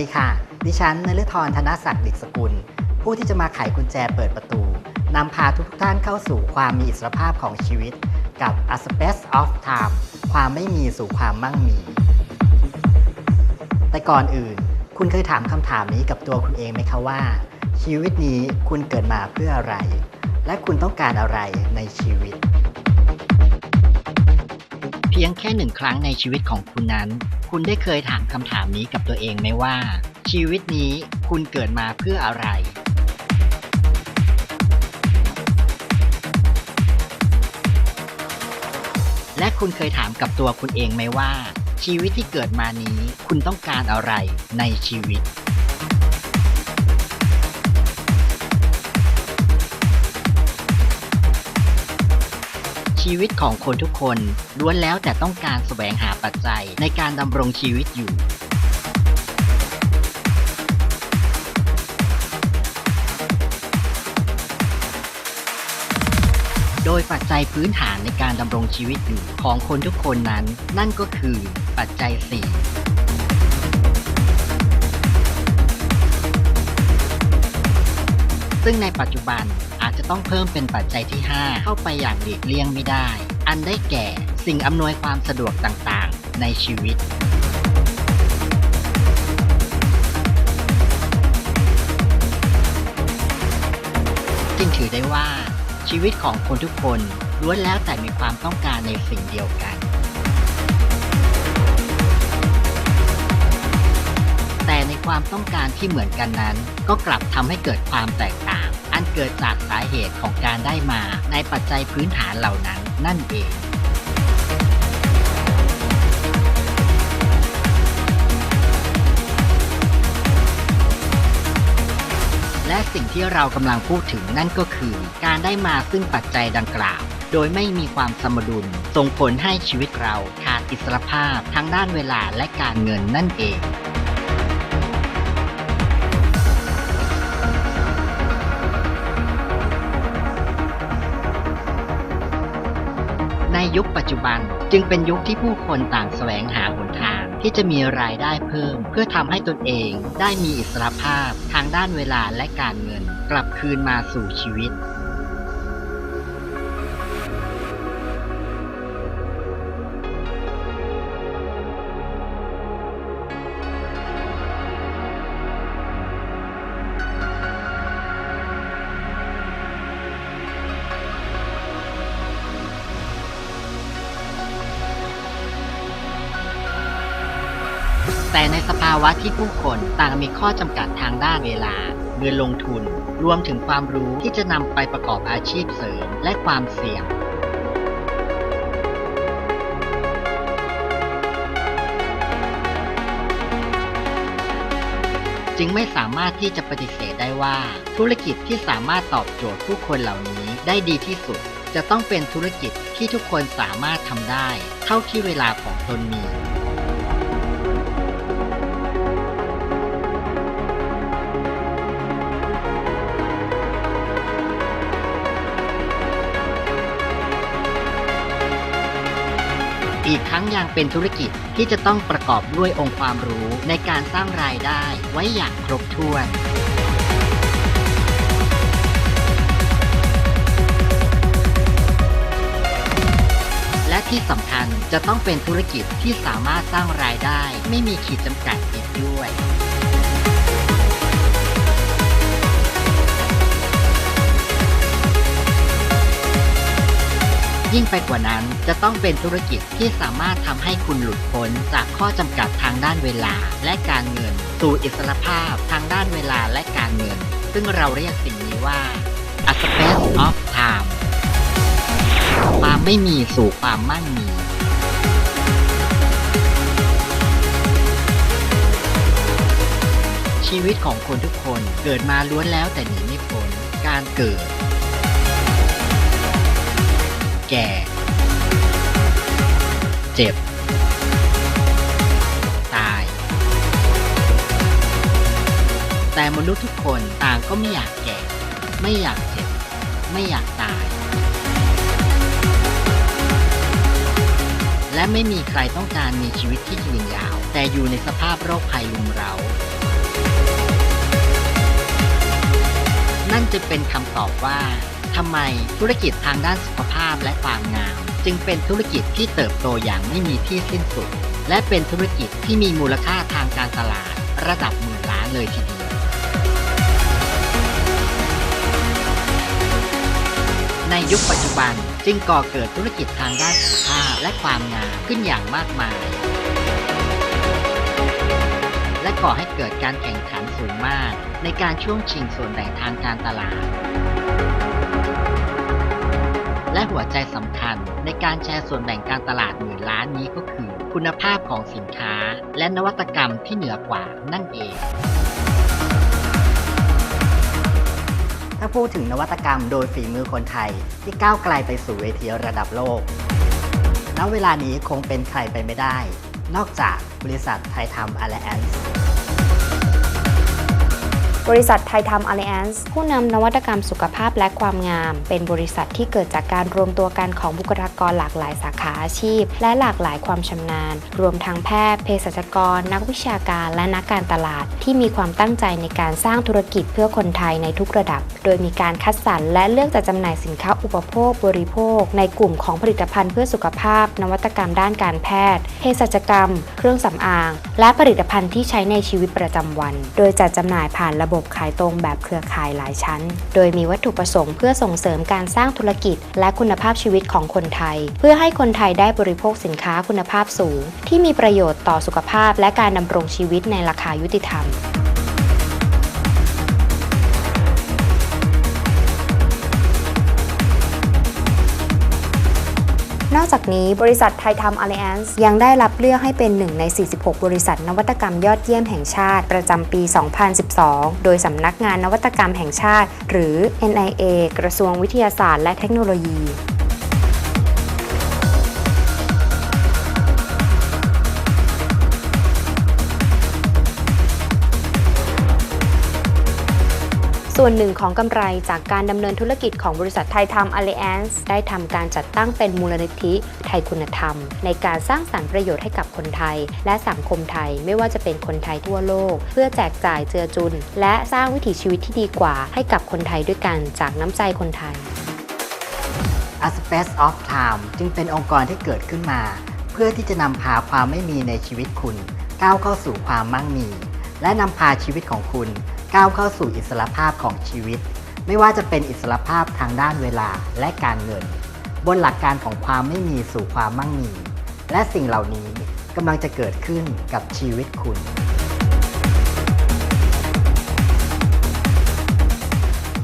ดีค่ะ ดิฉันนฤธรธนศักดิ์ดิษสกุล ผู้ที่จะมาไขกุญแจเปิดประตูนำพาทุกท่านเข้าสู่ความมีอิสรภาพของชีวิต กับ A Space of Time ความไม่มีสู่ความมั่งมี แต่ก่อนอื่น คุณเคยถามคำถามนี้กับตัวคุณเองไหมคะว่า ชีวิตนี้คุณเกิดมาเพื่ออะไร และคุณต้องการอะไรในชีวิต พียงแค่หนึ่งครั้งในชีวิตของคุณนั้น คุณได้เคยถามคำถามนี้กับตัวเองไหมว่า ชีวิตนี้คุณเกิดมาเพื่ออะไร และคุณเคยถามกับตัวคุณเองไหมว่า ชีวิตที่เกิดมานี้คุณต้องการอะไรในชีวิต ชีวิตของคนทุกคนล้วนแล้วแต่ต้องการแสวงหาปัจจัยในการดำรงชีวิตอยู่ โดยปัจจัยพื้นฐานในการดำรงชีวิตอยู่ของคนทุกคนนั้น นั่นก็คือปัจจัย4 ซึ่งในปัจจุบันอาจจะต้องเพิ่มเป็นปัจจัยที่ 5 เข้าไปอย่างหลีกเลี่ยงไม่ได้ อันได้แก่สิ่งอำนวยความสะดวกต่างๆ ในชีวิตจึงถือได้ว่าชีวิตของคนทุกคนล้วนแล้วแต่มีความต้องการในสิ่งเดียวกัน ความต้องการที่เหมือนกันนั้น ก็กลับทำให้เกิดความแตกต่าง อันเกิดจากสาเหตุของการได้มาในปัจจัยพื้นฐานเหล่านั้นนั่นเองและสิ่งที่เรากำลังพูดถึงนั่นก็คือการได้มาซึ่งปัจจัยดังกล่าว โดยไม่มีความสมดุล ส่งผลให้ชีวิตเราขาดอิสรภาพทั้งด้านเวลาและการเงินนั่นเอง ยุคปัจจุบัน จึงเป็นยุคที่ผู้คนต่างแสวงหาหนทาง ที่จะมีรายได้เพิ่ม เพื่อทำให้ตนเอง ได้มีอิสรภาพทางด้านเวลาและการเงิน กลับคืนมาสู่ชีวิต แต่ในสภาวะที่ผู้คนต่างมีข้อจำกัดทางด้านเวลา เงินลงทุน รวมถึงความรู้ที่จะนำไปประกอบอาชีพเสริม และความเสี่ยงจึงไม่สามารถที่จะปฏิเสธได้ว่า ธุรกิจที่สามารถตอบโจทย์ผู้คนเหล่านี้ได้ดีที่สุด จะต้องเป็นธุรกิจที่ทุกคนสามารถทำได้ เท่าที่เวลาของตนมี อีกทั้งยังเป็นธุรกิจที่จะต้องประกอบด้วยองค์ความรู้ในการสร้างรายได้ไว้อย่างครบถ้วนและที่สำคัญจะต้องเป็นธุรกิจที่สามารถสร้างรายได้ไม่มีขีดจำกัดอีกด้วย ยิ่งไปกว่านั้นจะต้องเป็นธุรกิจที่สามารถทำให้คุณหลุดพ้นจากข้อจำกัดทางด้านเวลาและการเงิน สู่อิสรภาพทางด้านเวลาและการเงิน ซึ่งเราเรียกสิ่งนี้ว่า a space of time ความไม่มีสู่ความมั่งมีชีวิตของคนทุกคนเกิดมาล้วนแล้วแต่หนีไม่พ้นการเกิด แก่ เจ็บ ตาย แต่มนุษย์ทุกคนต่างก็ไม่อยากแก่ ไม่อยากเจ็บ ไม่อยากตาย และไม่มีใครต้องการมีชีวิตที่ยืนยาว แต่อยู่ในสภาพโรคภัยลุมเรานั่นจะเป็นคำตอบว่า ทำไมธุรกิจทางด้านสุขภาพและความงาม จึงเป็นธุรกิจที่เติบโตอย่างไม่มีที่สิ้นสุด และเป็นธุรกิจที่มีมูลค่าทางการตลาด ระดับหมื่นล้านเลยทีเดียวในยุคปัจจุบันจึงก่อเกิดธุรกิจทางด้านสุขภาพและความงามขึ้นอย่างมากมาย และก่อให้เกิดการแข่งขันสูงมาก ในการช่วงชิงส่วนแบ่งทางการตลาด และหัวใจสำคัญในการแชร์ส่วนแบ่งการตลาดหมื่นล้านนี้ก็คือ คุณภาพของสินค้า และนวัตกรรมที่เหนือกว่านั่นเอง ถ้าพูดถึงนวัตกรรมโดยฝีมือคนไทย ที่ก้าวไกลไปสู่เวทีระดับโลก ณ เวลานี้คงเป็นใครไปไม่ได้ นอกจากบริษัทไทยทำ Alliance บริษัทไทยทำ Alliance ผู้นำนวัตกรรมสุขภาพและความงาม เป็นบริษัทที่เกิดจากการรวมตัวกันของบุคลากรหลากหลายสาขาอาชีพ และหลากหลายความชำนาญ รวมทั้งแพทย์ เภสัชกร นักวิชาการและนักการตลาด ที่มีความตั้งใจในการสร้างธุรกิจเพื่อคนไทยในทุกระดับ โดยมีการคัดสรรและเลือกจัดจำหน่ายสินค้าอุปโภค บริโภค ในกลุ่มของผลิตภัณฑ์เพื่อสุขภาพ นวัตกรรมด้านการแพทย์ เภสัชกรรม เครื่องสำอาง และผลิตภัณฑ์ที่ใช้ในชีวิตประจำวัน โดยจัดจำหน่ายผ่านระบบขายตรงแบบเครือข่ายหลายชั้น โดยมีวัตถุประสงค์เพื่อส่งเสริมการสร้างธุรกิจ และคุณภาพชีวิตของคนไทย เพื่อให้คนไทยได้บริโภคสินค้าคุณภาพสูง ที่มีประโยชน์ต่อสุขภาพและการดำรงชีวิตในราคายุติธรรม อกจากนี้บริษัทไทยทำ Alliance ยังได้รับเลือกให้เป็นหนึ่งใน 46 บริษัทนวัตกรรมยอดเยี่ยมแห่งชาติ ประจำปี 2012 โดยสำนักงานนวัตกรรมแห่งชาติ หรือ NIA กระทรวงวิทยาศาสตร์และเทคโนโลยี ส่วนหนึ่งของกำไรจากการดำเนินธุรกิจของบริษัทไทยทำ Alliance ได้ทำการจัดตั้งเป็นมูลนิธิไทยคุณธรรม ในการสร้างสรรค์ประโยชน์ให้กับคนไทย และสังคมไทยไม่ว่าจะเป็นคนไทยทั่วโลก เพื่อแจกจ่ายเจือจุน และสร้างวิถีชีวิตที่ดีกว่าให้กับคนไทยด้วยกันจากน้ำใจคนไทย A Space of Time จึงเป็นองค์กรที่เกิดขึ้นมา เพื่อที่จะนำพาความไม่มีในชีวิตคุณ ก้าวเข้าสู่ความมั่งมี และนำพาชีวิตของคุณ ก้าวเข้าสู่อิสรภาพของชีวิต ไม่ว่าจะเป็นอิสรภาพทางด้านเวลาและการเงิน บนหลักการของความไม่มีสู่ความมั่งมี และสิ่งเหล่านี้กำลังจะเกิดขึ้นกับชีวิตคุณ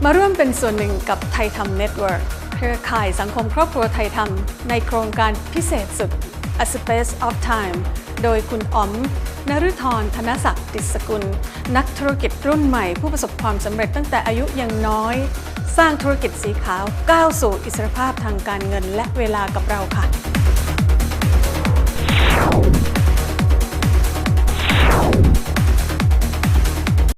มาร่วมเป็นส่วนหนึ่งกับไทยทำเน็ตเวิร์กเครือข่ายสังคมครอบครัวไทยทำในโครงการพิเศษสุด A Space of Time โดยคุณอ๋อมนฤธรธนศักดิ์ติสกุล นักธุรกิจรุ่นใหม่ผู้ประสบความสำเร็จตั้งแต่อายุยังน้อย สร้างธุรกิจสีขาวก้าวสู่อิสรภาพทางการเงินและเวลากับเราค่ะ